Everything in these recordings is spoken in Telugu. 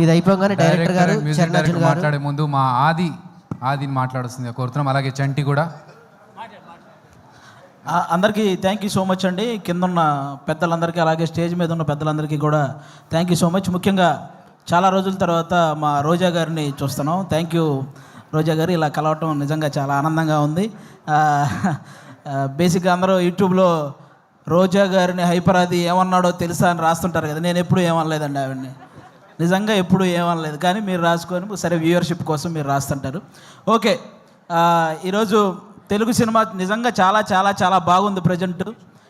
ఇది అయిపోగానే డైరెక్టర్ గారు మ్యూజిక్ డైరెక్టర్ మాట్లాడే ముందు మా ఆది ఆదిని మాట్లాడుతుంది. కోరుతున్నాం అలాగే చంటి కూడా. అందరికీ థ్యాంక్ యూ సో మచ్ అండి. కింద ఉన్న పెద్దలందరికీ అలాగే స్టేజ్ మీద ఉన్న పెద్దలందరికీ కూడా థ్యాంక్ యూ సో మచ్ ముఖ్యంగా చాలా రోజుల తర్వాత మా రోజా గారిని చూస్తున్నాం. థ్యాంక్ యూ రోజా గారు. ఇలా కలవటం నిజంగా చాలా ఆనందంగా ఉంది. బేసిక్గా అందరూ యూట్యూబ్లో రోజా గారిని హైపరాది ఏమన్నాడో తెలుసా అని రాస్తుంటారు కదా. నేను ఎప్పుడు ఏమనలేదండి ఆవిడని. నిజంగా ఎప్పుడు ఏమనలేదు. కానీ మీరు రాసుకొని సరే వ్యూవర్షిప్ కోసం మీరు రాస్తుంటారు. ఓకే. ఈరోజు తెలుగు సినిమా నిజంగా చాలా చాలా చాలా బాగుంది ప్రజెంట్.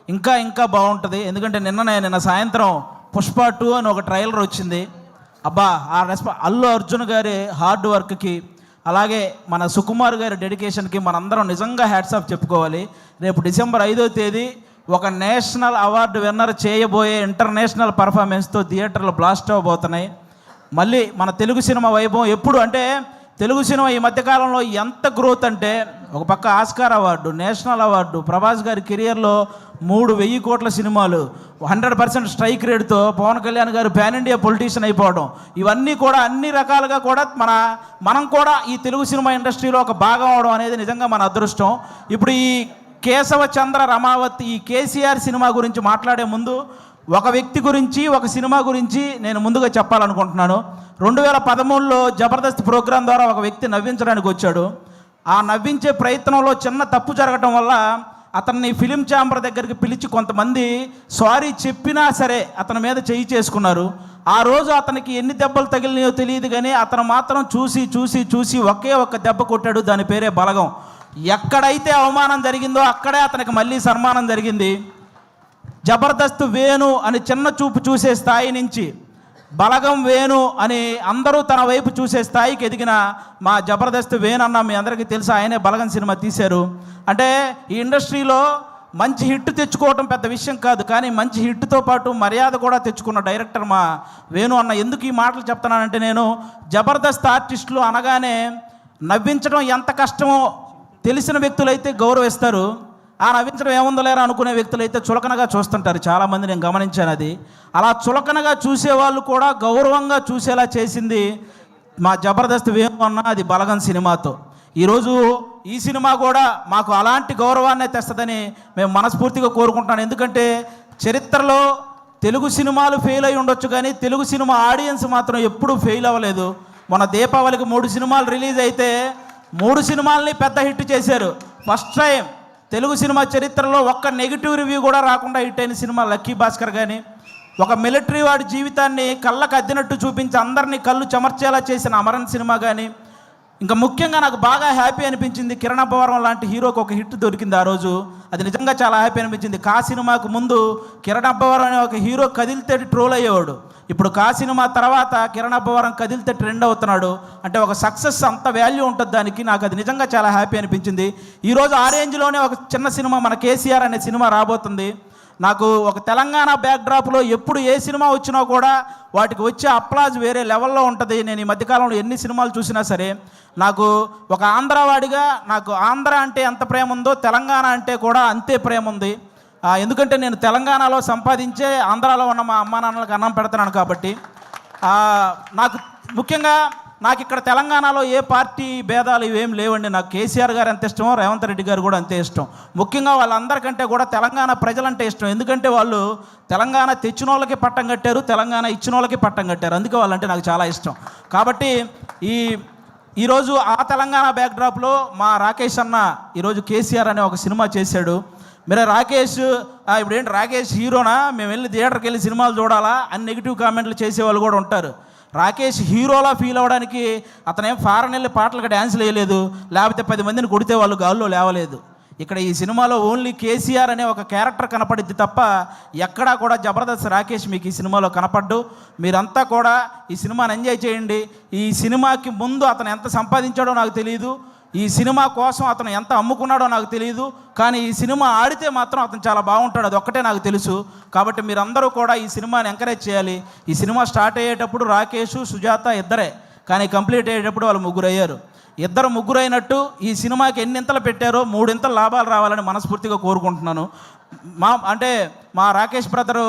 ఇంకా ఇంకా బాగుంటుంది. ఎందుకంటే నిన్ననే నిన్న సాయంత్రం పుష్ప టూ అని ఒక ట్రైలర్ వచ్చింది. అబ్బా ఆ రెస్పా అల్లు అర్జున్ గారి హార్డ్ వర్క్కి అలాగే మన సుకుమార్ గారి డెడికేషన్కి మనందరం నిజంగా హ్యాట్సాప్ చెప్పుకోవాలి. రేపు డిసెంబర్ ఐదో తేదీ ఒక నేషనల్ అవార్డు విన్నర్ చేయబోయే ఇంటర్నేషనల్ పర్ఫార్మెన్స్తో థియేటర్లు బ్లాస్ట్ అవ్వబోతున్నాయి. మళ్ళీ మన తెలుగు సినిమా వైభవం ఎప్పుడు అంటే తెలుగు సినిమా ఈ మధ్యకాలంలో ఎంత గ్రోత్ అంటే ఒక పక్క Oscar award national award Prabhas గారి కెరియర్లో మూడు వెయ్యి కోట్ల సినిమాలు హండ్రెడ్ పర్సెంట్ స్ట్రైక్ రేట్తో పవన్ కళ్యాణ్ గారు పాన్ ఇండియా పొలిటీషియన్ అయిపోవడం. ఇవన్నీ కూడా అన్ని రకాలుగా కూడా మన మనం కూడా ఈ తెలుగు సినిమా ఇండస్ట్రీలో ఒక భాగం అవడం అనేది నిజంగా మన అదృష్టం. ఇప్పుడు ఈ కేశవ చంద్ర రమావతి ఈ కేసీఆర్ సినిమా గురించి మాట్లాడే ముందు ఒక వ్యక్తి గురించి ఒక సినిమా గురించి నేను ముందుగా చెప్పాలనుకుంటున్నాను. రెండు వేల పదమూడులో జబర్దస్త్ ప్రోగ్రాం ద్వారా ఒక వ్యక్తి నవ్వించడానికి వచ్చాడు. ఆ నవ్వించే ప్రయత్నంలో చిన్న తప్పు జరగటం వల్ల అతన్ని ఫిలిం ఛాంబర్ దగ్గరికి పిలిచి కొంతమంది సారీ చెప్పినా సరే అతని మీద చేయి చేసుకున్నారు. ఆ రోజు అతనికి ఎన్ని దెబ్బలు తగిలినాయో తెలియదు కానీ అతను మాత్రం చూసి చూసి చూసి ఒకే ఒక్క దెబ్బ కొట్టాడు. దాని పేరే బలగం. ఎక్కడైతే అవమానం జరిగిందో అక్కడే అతనికి మళ్ళీ సన్మానం జరిగింది. జబర్దస్త్ వేణు అని చిన్న చూపు చూసే స్థాయి నుంచి బలగం వేణు అని అందరూ తన వైపు చూసే స్థాయికి ఎదిగిన మా జబర్దస్త్ వేణు అన్న మీ అందరికీ తెలుసు? ఆయనే బలగం సినిమా తీశారు. అంటే ఈ ఇండస్ట్రీలో మంచి హిట్ తెచ్చుకోవటం పెద్ద విషయం కాదు కానీ మంచి హిట్తో పాటు మర్యాద కూడా తెచ్చుకున్న డైరెక్టర్ మా వేణు అన్న. ఎందుకు ఈ మాటలు చెప్తున్నానంటే నేను జబర్దస్త్ ఆర్టిస్టులు అనగానే నవ్వించడం ఎంత కష్టమో తెలిసిన వ్యక్తులైతే గౌరవిస్తారు. ఆ నవ్వించడం ఏముందో లేరా అనుకునే వ్యక్తులైతే చులకనగా చూస్తుంటారు. చాలామంది నేను గమనించాను అది. అలా చులకనగా చూసేవాళ్ళు కూడా గౌరవంగా చూసేలా చేసింది మా జబర్దస్త్ వేణు అన్న అది బలగం సినిమాతో. ఈరోజు ఈ సినిమా కూడా మాకు అలాంటి గౌరవాన్ని తెస్తుందని మేము మనస్ఫూర్తిగా కోరుకుంటున్నాను. ఎందుకంటే చరిత్రలో తెలుగు సినిమాలు ఫెయిల్ అయి ఉండొచ్చు కానీ తెలుగు సినిమా ఆడియన్స్ మాత్రం ఎప్పుడూ ఫెయిల్ అవ్వలేదు. మన దీపావళికి మూడు సినిమాలు రిలీజ్ అయితే మూడు సినిమాల్ని పెద్ద హిట్ చేశారు. ఫస్ట్ టైం తెలుగు సినిమా చరిత్రలో ఒక్క నెగిటివ్ రివ్యూ కూడా రాకుండా హిట్ అయిన సినిమా లక్కీ భాస్కర్ కానీ ఒక మిలిటరీ వాడి జీవితాన్ని కళ్ళకు అద్దినట్టు చూపించి అందరినీ కళ్ళు చెమర్చేలా చేసిన అమరన్ సినిమా కానీ ఇంకా ముఖ్యంగా నాకు బాగా హ్యాపీ అనిపించింది కిరణ అబ్బవరం లాంటి హీరోకి ఒక హిట్ దొరికింది ఆ రోజు. అది నిజంగా చాలా హ్యాపీ అనిపించింది. కా సినిమాకు ముందు కిరణ్ అబ్బవరం అనే ఒక హీరో కదిలితే ట్రోల్ అయ్యేవాడు. ఇప్పుడు కా సినిమా తర్వాత కిరణ్ అబ్బవరం కదిలితే ట్రెండ్ అవుతున్నాడు. అంటే ఒక సక్సెస్ అంత వాల్యూ ఉంటుంది దానికి. నాకు అది నిజంగా చాలా హ్యాపీ అనిపించింది. ఈరోజు ఆ రేంజ్లోనే ఒక చిన్న సినిమా మన కేసీఆర్ అనే సినిమా రాబోతుంది. నాకు ఒక తెలంగాణ బ్యాక్డ్రాప్లో ఎప్పుడు ఏ సినిమా వచ్చినా కూడా వాటికి వచ్చే అప్లాజ్ వేరే లెవెల్లో ఉంటుంది. నేను ఈ మధ్యకాలంలో ఎన్ని సినిమాలు చూసినా సరే నాకు ఒక ఆంధ్రవాడిగా నాకు ఆంధ్ర అంటే ఎంత ప్రేమ ఉందో తెలంగాణ అంటే కూడా అంతే ప్రేమ ఉంది. ఎందుకంటే నేను తెలంగాణలో సంపాదించే ఆంధ్రాలో ఉన్న మా అమ్మా నాన్నలకు అన్నం పెడుతున్నాను కాబట్టి నాకు ముఖ్యంగా నాకు ఇక్కడ తెలంగాణలో ఏ పార్టీ భేదాలు ఇవేం లేవండి. నాకు కేసీఆర్ గారు ఎంత ఇష్టమో రేవంత్ రెడ్డి గారు కూడా అంతే ఇష్టం. ముఖ్యంగా వాళ్ళందరికంటే కూడా తెలంగాణ ప్రజలంటే ఇష్టం. ఎందుకంటే వాళ్ళు తెలంగాణ తెచ్చిన వాళ్ళకి పట్టం కట్టారు తెలంగాణ ఇచ్చిన వాళ్ళకి పట్టం కట్టారు. అందుకే వాళ్ళంటే నాకు చాలా ఇష్టం. కాబట్టి ఈ ఈరోజు ఆ తెలంగాణ బ్యాక్డ్రాప్లో మా రాకేష్ అన్న ఈరోజు కేసీఆర్ అనే ఒక సినిమా చేశాడు. మీరు రాకేష్ ఇప్పుడు ఏంటి రాకేష్ హీరోనా? మేము వెళ్ళి థియేటర్కి వెళ్ళి సినిమాలు చూడాలా? అని నెగిటివ్ కామెంట్లు చేసేవాళ్ళు కూడా ఉంటారు. రాకేష్ హీరోలా ఫీల్ అవ్వడానికి అతనేం ఫారెన్ వెళ్ళి పాటలకు డ్యాన్స్ వేయలేదు లేకపోతే పది మందిని కొడితే వాళ్ళు గాల్లో లేవలేదు. ఇక్కడ ఈ సినిమాలో ఓన్లీ కేసీఆర్ అనే ఒక క్యారెక్టర్ కనపడిద్ది తప్ప ఎక్కడా కూడా జబర్దస్త్ రాకేష్ మీకు ఈ సినిమాలో కనపడ్డు. మీరంతా కూడా ఈ సినిమాని ఎంజాయ్ చేయండి. ఈ సినిమాకి ముందు అతను ఎంత సంపాదించాడో నాకు తెలియదు ఈ సినిమా కోసం అతను ఎంత అమ్ముకున్నాడో నాకు తెలియదు కానీ ఈ సినిమా ఆడితే మాత్రం అతను చాలా బాగుంటాడు అది ఒక్కటే నాకు తెలుసు. కాబట్టి మీరందరూ కూడా ఈ సినిమాని ఎంకరేజ్ చేయాలి. ఈ సినిమా స్టార్ట్ అయ్యేటప్పుడు రాకేష్ సుజాత ఇద్దరే కానీ కంప్లీట్ అయ్యేటప్పుడు వాళ్ళు ముగ్గురు అయ్యారు ఇద్దరు ముగ్గురు అయినట్టు ఈ సినిమాకి ఎన్నింతలు పెట్టారో మూడింతలు లాభాలు రావాలని మనస్ఫూర్తిగా కోరుకుంటున్నాను. మా అంటే మా రాకేష్ బ్రదరు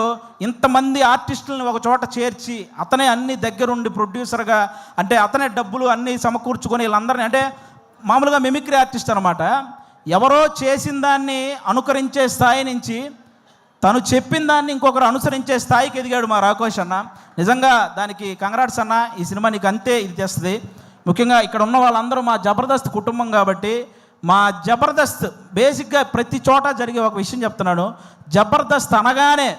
ఇంతమంది ఆర్టిస్టులను ఒక చోట చేర్చి అతనే అన్ని దగ్గరుండి ప్రొడ్యూసర్గా అంటే అతనే డబ్బులు అన్నీ సమకూర్చుకొని వీళ్ళందరినీ అంటే మామూలుగా మిమిక్రీ ఆర్టిస్ట్ అనమాట ఎవరో చేసిన దాన్ని అనుకరించే స్థాయి నుంచి తను చెప్పిన దాన్ని ఇంకొకరు అనుసరించే స్థాయికి ఎదిగాడు మా రాకేష్ అన్న. నిజంగా దానికి కంగ్రాట్స్ అన్న ఈ సినిమా నీకు అంతే ఇది చేస్తుంది. ముఖ్యంగా ఇక్కడ ఉన్న వాళ్ళందరూ మా జబర్దస్త్ కుటుంబం కాబట్టి మా జబర్దస్త్ బేసిక్గా ప్రతి చోట జరిగే ఒక విషయం చెప్తున్నాను. జబర్దస్త్ అనగానే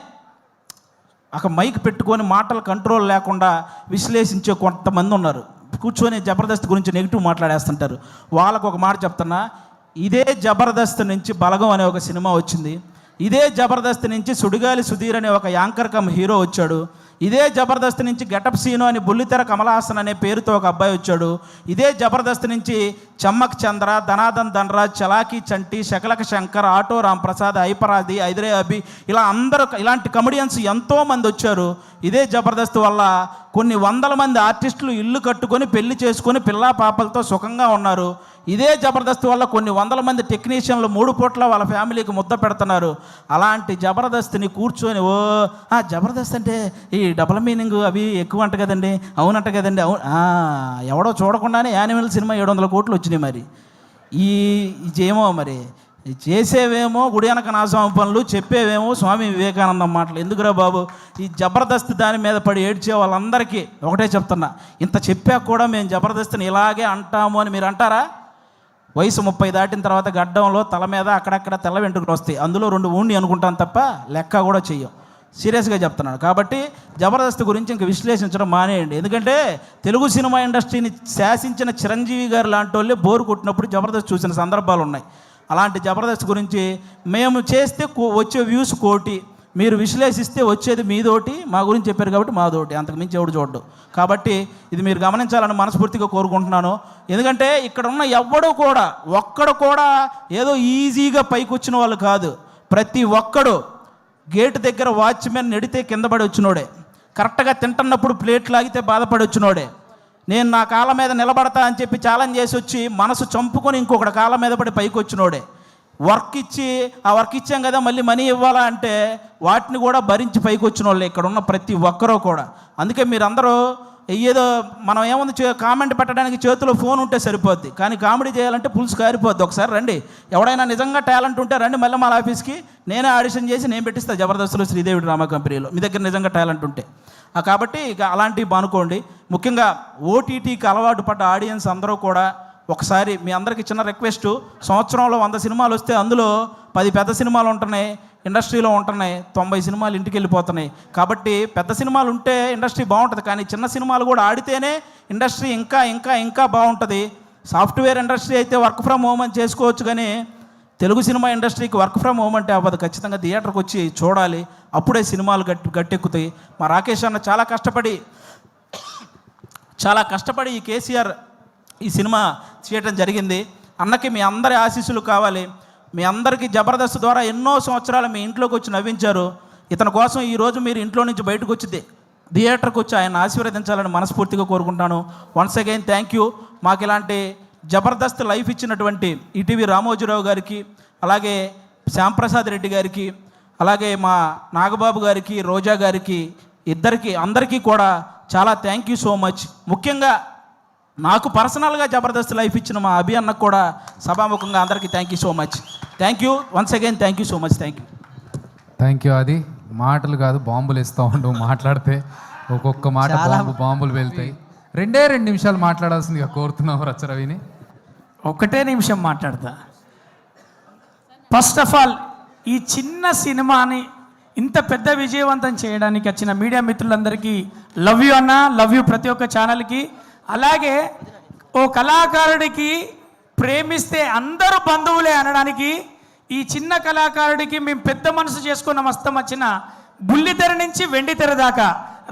ఒక మైక్ పెట్టుకొని మాటలు కంట్రోల్ లేకుండా విశ్లేషించే కొంతమంది ఉన్నారు. కూర్చొని జబర్దస్త్ గురించి నెగిటివ్ మాట్లాడేస్తుంటారు. వాళ్ళకు ఒక మాట చెప్తున్నా ఇదే జబర్దస్త్ నుంచి బలగం అనే ఒక సినిమా వచ్చింది. ఇదే జబర్దస్త్ నుంచి సుడిగాలి సుధీర్ అనే ఒక యాంకర్ కమ్ హీరో వచ్చాడు. ఇదే జబర్దస్త్ నుంచి గెటప్ సీను అని బుల్లితెర కమలాసన్ అనే పేరుతో ఒక అబ్బాయి వచ్చాడు. ఇదే జబర్దస్త్ నుంచి చమ్మక్ చంద్ర ధనాదన్ ధనరాజ్ చలాకీ చంటి శకలక శంకర్ ఆటో రాంప్రసాద్ ఐపరాది ఐదరే అభి ఇలా అందరూ ఇలాంటి కమెడియన్స్ ఎంతోమంది వచ్చారు. ఇదే జబర్దస్త్ వల్ల కొన్ని వందల మంది ఆర్టిస్టులు ఇల్లు కట్టుకొని పెళ్ళి చేసుకొని పిల్లా పాపలతో సుఖంగా ఉన్నారు. ఇదే జబర్దస్త్ వల్ల కొన్ని వందల మంది టెక్నీషియన్లు మూడు పూట్ల వాళ్ళ ఫ్యామిలీకి ముద్ద పెడుతున్నారు. అలాంటి జబర్దస్త్ని కూర్చొని ఓ ఆ జబర్దస్త్ అంటే ఈ డబల్ మీనింగ్ అవి ఎక్కువ అంట కదండి. అవునంట కదండి. అవును ఎవడో చూడకుండానే యానిమల్ సినిమా ఏడు వందల కోట్లు వచ్చినాయి మరి. ఈ ఇదేమో మరి. చేసేవేమో గుడి వెనక పనులు చెప్పేవేమో స్వామి వివేకానందం మాటలు. ఎందుకురా బాబు? ఈ జబర్దస్త్ దాని మీద పడి ఏడ్చే వాళ్ళందరికీ ఒకటే చెప్తున్నా. ఇంత చెప్పాక కూడా మేము జబర్దస్త్ని ఇలాగే అంటాము అని మీరు అంటారా? వయసు ముప్పై దాటిన తర్వాత గడ్డంలో తల మీద అక్కడక్కడ తెల్ల వెంట్రుకలు వస్తాయి. అందులో రెండు ఊండి అనుకుంటాం తప్ప లెక్క కూడా చెయ్యం. సీరియస్గా చెప్తున్నాను. కాబట్టి జబర్దస్త్ గురించి ఇంక విశ్లేషించడం మానేయండి. ఎందుకంటే తెలుగు సినిమా ఇండస్ట్రీని శాసించిన చిరంజీవి గారు లాంటి వాళ్ళే బోరు కొట్టినప్పుడు జబర్దస్త్ చూసిన సందర్భాలు ఉన్నాయి అలాంటి జబర్దస్త్ గురించి మేము చేస్తే కో- వచ్చే వ్యూస్ కోటి. మీరు విశ్లేషిస్తే వచ్చేది మీదోటి మా గురించి చెప్పారు కాబట్టి మాదోటి అంతకు మించి ఎవడు చూడ్డు. కాబట్టి ఇది మీరు గమనించాలని మనస్ఫూర్తిగా కోరుకుంటున్నాను. ఎందుకంటే ఇక్కడ ఉన్న ఎవ్వడు కూడా ఒక్కడు కూడా ఏదో ఈజీగా పైకి వచ్చిన వాళ్ళు కాదు. ప్రతి ఒక్కడు గేటు దగ్గర వాచ్మెన్ నెడితే కింద పడి వచ్చినోడే. కరెక్ట్గా తింటున్నప్పుడు ప్లేట్ లాగితే బాధపడి వచ్చినోడే. నేను నా కాళ్ళ మీద నిలబడతా అని చెప్పి ఛాలెంజ్ చేసి వచ్చి మనసు చంపుకొని ఇంకొకటి కాళ్ళ మీద పడి పైకి వచ్చినోడే వర్క్ ఇచ్చి ఆ వర్క్ ఇచ్చాం కదా మళ్ళీ మనీ ఇవ్వాలా అంటే వాటిని కూడా భరించి పైకి వచ్చిన వాళ్ళు. ఇక్కడ ఉన్న ప్రతి ఒక్కరూ కూడా. అందుకే మీరందరూ ఏదో మనం ఏముంది చే- కామెంట్ పెట్టడానికి చేతిలో ఫోన్ ఉంటే సరిపోద్ది. కానీ కామెడీ చేయాలంటే పులుసు కారిపోద్ది. ఒకసారి రండి. ఎవడైనా నిజంగా టాలెంట్ ఉంటే రండి మళ్ళీ మా ఆఫీస్కి. నేనే ఆడిషన్ చేసి నేను పెట్టిస్తాను జబర్దస్త్లో శ్రీదేవి డ్రామా కంపెనీలో. మీ దగ్గర నిజంగా టాలెంట్ ఉంటే. కాబట్టి ఇక అలాంటివి బానుకోండి. ముఖ్యంగా ఓటీటీకి అలవాటు పడ్డ ఆడియన్స్ అందరూ కూడా ఒకసారి మీ అందరికి చిన్న రిక్వెస్ట్ సంవత్సరంలో వంద సినిమాలు వస్తే అందులో పది పెద్ద సినిమాలు ఉంటున్నాయి ఇండస్ట్రీలో ఉంటున్నాయి తొంభై సినిమాలు ఇంటికి వెళ్ళిపోతున్నాయి. కాబట్టి పెద్ద సినిమాలు ఉంటే ఇండస్ట్రీ బాగుంటుంది కానీ చిన్న సినిమాలు కూడా ఆడితేనే ఇండస్ట్రీ ఇంకా ఇంకా ఇంకా బాగుంటుంది. సాఫ్ట్వేర్ ఇండస్ట్రీ అయితే వర్క్ ఫ్రమ్ హోమ్ అని చేసుకోవచ్చు కానీ తెలుగు సినిమా ఇండస్ట్రీకి వర్క్ ఫ్రమ్ హోమ్ అంటే అవ్వదు. ఖచ్చితంగా థియేటర్కి వచ్చి చూడాలి అప్పుడే సినిమాలు గట్టి గట్టెక్కుతాయి. మా రాకేష్ అన్న చాలా కష్టపడి చాలా కష్టపడి ఈ కేసీఆర్ ఈ సినిమా చేయటం జరిగింది. అన్నకి మీ అందరి ఆశీస్సులు కావాలి. మీ అందరికీ జబర్దస్త్ ద్వారా ఎన్నో సంవత్సరాలు మీ ఇంట్లోకి వచ్చి నవ్వించారు. ఇతని కోసం ఈరోజు మీరు ఇంట్లో నుంచి బయటకు వచ్చి థియేటర్కి వచ్చి ఆయన ఆశీర్వదించాలని మనస్ఫూర్తిగా కోరుకుంటాను వన్స్ అగైన్ థ్యాంక్ యూ మాకు ఇలాంటి జబర్దస్త్ లైఫ్ ఇచ్చినటువంటి ఈటీవీ రామోజీరావు గారికి అలాగే శ్యాంప్రసాద్ రెడ్డి గారికి అలాగే మా నాగబాబు గారికి రోజా గారికి ఇద్దరికి అందరికీ కూడా చాలా థ్యాంక్ యూ సో మచ్ ముఖ్యంగా నాకు పర్సనల్గా జబర్దస్త్ లైఫ్ ఇచ్చిన మా అభి అన్నకు కూడా సభాముఖంగా అందరికీ thank you so much thank you once again thank you so much thank you thank you అది మాటలు కాదు బాంబులు ఇస్తూ ఉండు మాట్లాడితే. ఒక్కొక్క మాట బాంబు బాంబులు వెళ్తాయి. రెండే రెండు నిమిషాలు మాట్లాడాల్సిందిగా కోరుతున్నావు రచ్చరవిని ఒకటే నిమిషం మాట్లాడతా. ఫస్ట్ ఆఫ్ ఆల్ ఈ చిన్న సినిమాని ఇంత పెద్ద విజయవంతం చేయడానికి వచ్చిన మీడియా మిత్రులందరికీ లవ్ యూ అన్న లవ్ యూ ప్రతి ఒక్క ఛానల్కి అలాగే ఓ కళాకారుడికి ప్రేమిస్తే అందరూ బంధువులే అనడానికి ఈ చిన్న కళాకారుడికి మేము పెద్ద మనసు చేసుకున్న మస్తం వచ్చిన బుల్లితెర నుంచి వెండితెర దాకా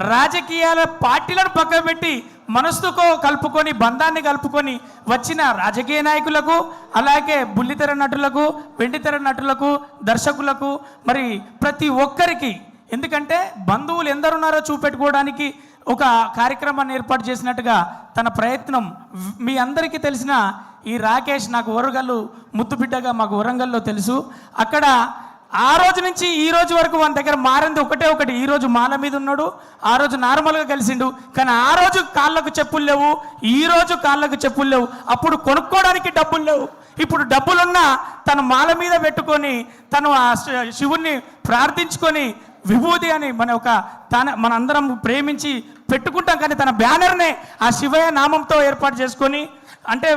రాజకీయాల పార్టీలను పక్కన పెట్టి మనసుతో కలుపుకొని బంధాన్ని కలుపుకొని వచ్చిన రాజకీయ నాయకులకు అలాగే బుల్లితెర నటులకు వెండితెర నటులకు దర్శకులకు మరి ప్రతి ఒక్కరికి ఎందుకంటే బంధువులు ఎందరున్నారో చూపెట్టుకోవడానికి ఒక కార్యక్రమాన్ని ఏర్పాటు చేసినట్టుగా తన ప్రయత్నం. మీ అందరికీ తెలిసిన ఈ రాకేష్ నాకు వరంగల్ ముద్దుబిడ్డగా మాకు వరంగల్లో తెలుసు. అక్కడ ఆ రోజు నుంచి ఈ రోజు వరకు మన దగ్గర మారింది ఒకటే ఒకటి. ఈ రోజు మాల మీద ఉన్నాడు ఆ రోజు నార్మల్గా కలిసిండు. కానీ ఆ రోజు కాళ్ళకు చెప్పులు లేవు ఈ రోజు కాళ్ళకు చెప్పులు లేవు. అప్పుడు కొనుక్కోవడానికి డబ్బులు లేవు. ఇప్పుడు డబ్బులున్నా తను మాల మీద పెట్టుకొని తను ఆ శి- శివుణ్ణి ప్రార్థించుకొని విభూతి అని మన ఒక తన మనందరం ప్రేమించి పెట్టుకుంటాం కానీ తన బ్యానర్నే ఆ శివయ్య నామంతో ఏర్పాటు చేసుకొని అంటే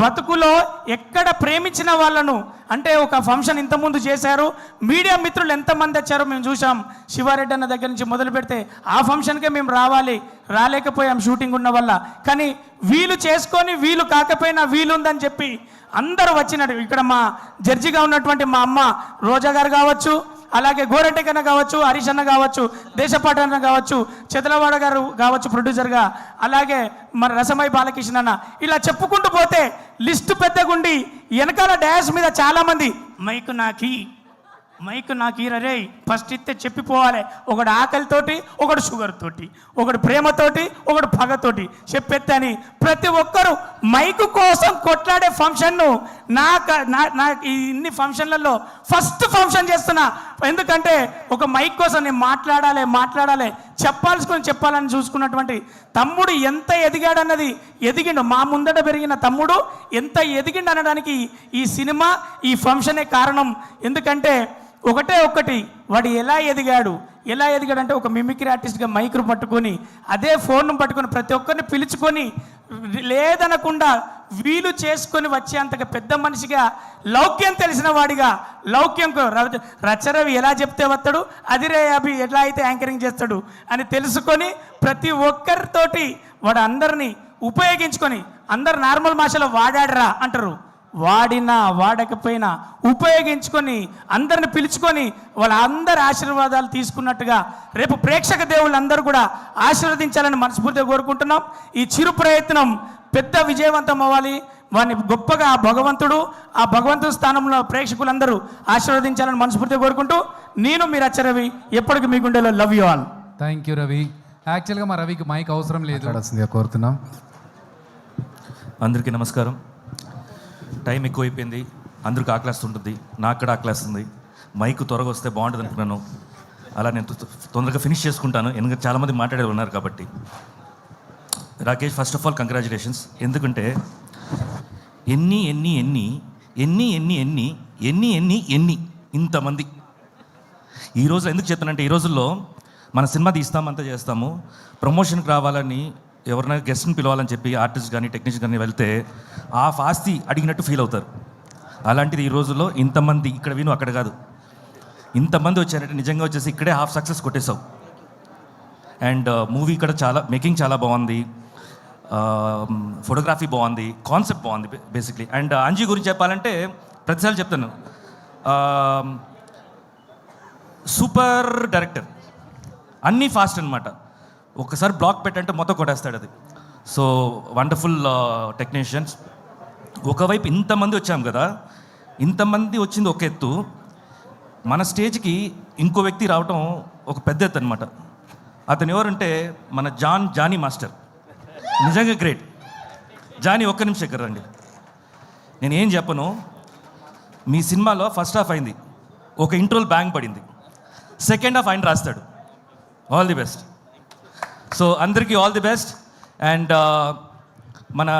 బతుకులో ఎక్కడ ప్రేమించిన వాళ్ళను అంటే ఒక ఫంక్షన్ ఇంతకుముందు చేశారు మీడియా మిత్రులు ఎంతమంది వచ్చారో మేము చూసాం శివారెడ్డి అన్న దగ్గర నుంచి మొదలు పెడితే ఆ ఫంక్షన్కే మేము రావాలి రాలేకపోయాం షూటింగ్ ఉన్న వల్ల. కానీ వీలు చేసుకొని వీలు కాకపోయినా వీలుందని చెప్పి అందరూ వచ్చినట్టు ఇక్కడ మా జడ్జిగా ఉన్నటువంటి మా అమ్మ రోజా గారు కావచ్చు అలాగే గోరెడ్డికన్న కావచ్చు హరీష్ అన్న కావచ్చు దేశపాట అన్న కావచ్చు చెదలవాడ గారు కావచ్చు ప్రొడ్యూసర్గా అలాగే మన రసమై బాలకృష్ణ అన్న. ఇలా చెప్పుకుంటూ పోతే లిస్ట్ పెద్దగుండి వెనకాల డ్యాష్ మీద చాలామంది మైకు నాకి మైక్ నాకు ఈరరే ఫస్ట్ ఇస్తే చెప్పిపోవాలి. ఒకడు ఆకలితోటి ఒకడు షుగర్ తోటి ఒకడు ప్రేమతోటి ఒకడు పగతోటి చెప్పెత్తని ప్రతి ఒక్కరు మైక్ కోసం కొట్లాడే ఫంక్షన్ను నాకు నా- ఈ ఇన్ని ఫంక్షన్లలో ఫస్ట్ ఫంక్షన్ చేస్తున్నా. ఎందుకంటే ఒక మైక్ కోసం నేను మాట్లాడాలి మాట్లాడాలి చెప్పాల్సుకొని చెప్పాలని చూసుకున్నటువంటి తమ్ముడు ఎంత ఎదిగాడన్నది ఎదిగిండు. మా ముందట పెరిగిన తమ్ముడు ఎంత ఎదిగిండు అనడానికి ఈ సినిమా ఈ ఫంక్షనే కారణం. ఎందుకంటే ఒకటే ఒక్కటి వాడు ఎలా ఎదిగాడు? ఎలా ఎదిగాడంటే ఒక మిమిక్రీ ఆర్టిస్ట్గా మైక్ను పట్టుకొని అదే ఫోన్ను పట్టుకొని ప్రతి ఒక్కరిని పిలుచుకొని లేదనకుండా వీలు చేసుకొని వచ్చేంతగా పెద్ద మనిషిగా లౌక్యం తెలిసిన వాడిగా లౌక్యంకు రచరవి ఎలా చెప్తే వస్తాడు? అదిరే అభి ఎలా అయితే యాంకరింగ్ చేస్తాడు? అని తెలుసుకొని ప్రతి ఒక్కరితోటి వాడు అందరినీ ఉపయోగించుకొని అందరు నార్మల్ భాషలో వాడాడరా అంటారు. వాడినా వాడకపోయినా ఉపయోగించుకొని అందరిని పిలుచుకొని వాళ్ళ అందరి ఆశీర్వాదాలు తీసుకున్నట్టుగా రేపు ప్రేక్షక దేవుళ్ళు అందరూ కూడా ఆశీర్వదించాలని మనస్ఫూర్తిగా కోరుకుంటున్నాం. ఈ చిరు ప్రయత్నం పెద్ద విజయవంతం అవ్వాలి. వాడిని గొప్పగా ఆ భగవంతుడు ఆ భగవంతుడి స్థానంలో ప్రేక్షకులందరూ ఆశీర్వదించాలని మనస్ఫూర్తిగా కోరుకుంటూ నేను మీరు అచ్చరవి ఎప్పటికీ మీ గుండెలో love you all thank you Ravi యాక్చువల్గా మా రవికి మైక్ అవసరం లేదు. కోరుతున్నాం. అందరికీ నమస్కారం. టైం ఎక్కువైపోయింది. అందరికి ఆకలేస్తుంటుంది నాకు కూడా ఆకలేస్తుంది. మైక్ త్వరగా వస్తే బాగుంటుంది అనుకున్నాను. అలా నేను తొందరగా ఫినిష్ చేసుకుంటాను. ఎందుకంటే చాలామంది మాట్లాడే ఉన్నారు కాబట్టి. Rakesh first of all congratulations ఎందుకంటే ఎన్ని ఎన్ని ఎన్ని ఎన్ని ఎన్ని ఎన్ని ఎన్ని ఎన్ని ఎన్ని ఇంతమంది. ఈ రోజు ఎందుకు చెప్తానంటే ఈ రోజుల్లో మన సినిమా తీస్తామంతా చేస్తాము. ప్రమోషన్కి రావాలని ఎవరైనా గెస్ట్ని పిలవాలని చెప్పి ఆర్టిస్ట్ కానీ టెక్నీషియన్ కానీ వెళ్తే ఆ ఆస్తి అడిగినట్టు ఫీల్ అవుతారు. అలాంటిది ఈ రోజుల్లో ఇంతమంది ఇక్కడ విను అక్కడ కాదు. ఇంతమంది వచ్చారంటే నిజంగా వచ్చేసి ఇక్కడే హాఫ్ సక్సెస్ కొట్టేశావు. అండ్ uh, మూవీ ఇక్కడ చాలా మేకింగ్ చాలా బాగుంది. ఫోటోగ్రఫీ బాగుంది కాన్సెప్ట్ బాగుంది బేసిక్లీ. అండ్ uh, అంజీ గురించి చెప్పాలంటే ప్రతిసారి చెప్తాను. Super director. అన్నీ ఫాస్ట్ అనమాట ఒకసారి బ్లాక్ పెట్టంటే మొత్తం కొట్టేస్తాడు అది. So wonderful technicians. ఒకవైపు ఇంతమంది వచ్చాం కదా ఇంతమంది వచ్చింది ఒక ఎత్తు. మన స్టేజ్కి ఇంకో వ్యక్తి రావటం ఒక పెద్ద ఎత్తు అనమాట అతను ఎవరంటే మన జాన్ జానీ మాస్టర్. నిజంగా గ్రేట్. జానీ ఒక్క నిమిషం ఎక్కడ రండి. నేను ఏం చెప్పను? మీ సినిమాలో ఫస్ట్ హాఫ్ అయింది. ఒక ఇంట్రోల్ బ్యాంక్ పడింది. సెకండ్ హాఫ్ ఆయన రాస్తాడు. All the best. సో అందరికీ ఆల్ ది బెస్ట్ అండ్ మన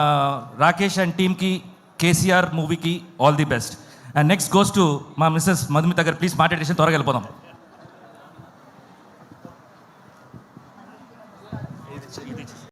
రాకేష్ అండ్ టీమ్కి కేసీఆర్ మూవీకి all the best and next goes to మా మిస్సెస్ మధుమిత గారు. ప్లీజ్ మాట్లాడేసి త్వరగా వెళ్ళిపోదాం.